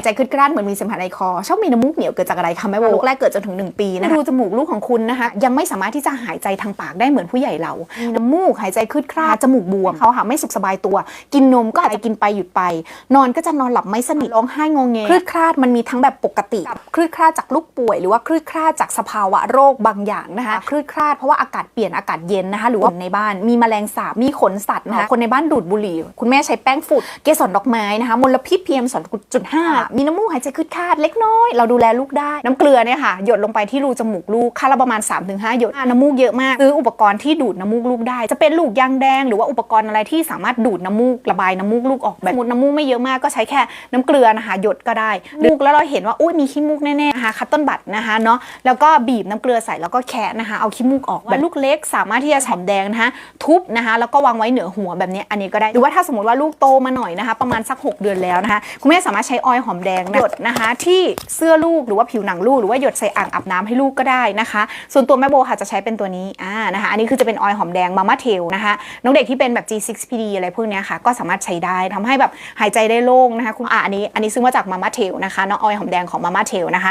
ายใจคืดกร้านเหมือนมีเสมหะในคอ ชอบมีน้ำมูกเหนียวเกิดจากอะไรคะแม่โบลูกแรกเกิดจนถึง 1 ปีนะคะรูจมูกลูกของคุณนะคะยังไม่สามารถที่จะหายใจทางปากได้เหมือนผู้ใหญ่เรา น้ำมูกหายใจคืดคลาดจมูกบวมเขาหาไม่สุขสบายตัว กินนมก็อาจจะกินไปหยุดไป นอนก็จะนอนหลับไม่สนิทร้องไห้งงเงคลืดคลาดมันมีทั้งแบบปกติกับคลืดคลาดจากลูกป่วย หรือว่าคลืดคลาดจากสภาวะโรคบางอย่างนะคะคลืดคลาดเพราะว่าอากาศเปลี่ยนอากาศเย็นนะคะหรือว่าในบ้านมีแมลงสาบมีขนสัตว์นะคะคนในบ้านดูดบุหรี่ คุณแม่ใช้แป้งฝุ่นเกสรดอกไม้นะคะมลพิษ PM 2.5มีน้ำมูกหายใจคืดคาดเล็กน้อย เราดูแลลูกได้ น้ำเกลือเนี่ยค่ะ หยดลงไปที่รูจมูกลูกค่าละประมาณ 3-5 หยด น้ำมูกเยอะมากซื้ออุปกรณ์ที่ดูดน้ำมูกลูกได้ จะเป็นลูกยางแดง หรือว่าอุปกรณ์อะไรที่สามารถดูดน้ำมูกระบายน้ำมูกลูกออกแบบสมมติน้ำมูกไม่เยอะมากก็ใช้แค่น้ำเกลือนะคะหยดก็ได้มูกแล้วเราเห็นว่าอุ้ยมีขี้มูกแน่ๆนะคะคัตต้นบัตรนะคะเนาะแล้วก็บีบน้ำเกลือใส่แล้วก็แคะนะคะเอาขี้มูกออกแบบลูกเล็กสามารถที่จะหอมแดงนะคะทุบนะคะแล้วก็วางไว้เหนือหัวแบบนี้อันนี้ก็ได้หรือว่าถ้าสมมติว่าลูกโตมาหน่อยนะคะ ประมาณสัก 6 เดือนแล้วนะคะคุณแม่สามารถใช้ออยล์หอมแดงนะหยดนะคะ ที่เสื้อลูกหรือว่าผิวหนังลูกหรือว่าหยดใส่อ่างอาบน้ำให้ลูกก็ได้นะคะ ส่วนตัวแม่โบค่ะจะใช้เป็นตัวนี้อ่านะคะอันนี้คือจะเป็นออยล์หอมแดงมาม่าเทลนะคะน้องเด็กที่เป็นแบบ G6PD อะไรพวกเนี้ยค่ะก็สามารถใช้ได้ทำให้แบบหายใจได้โล่งนะคะคุณอ่าอันนี้อันนี้ซื้อมาจากมาม่าเทลนะคะน้องออยล์หอมแดงของมาม่าเทลนะคะ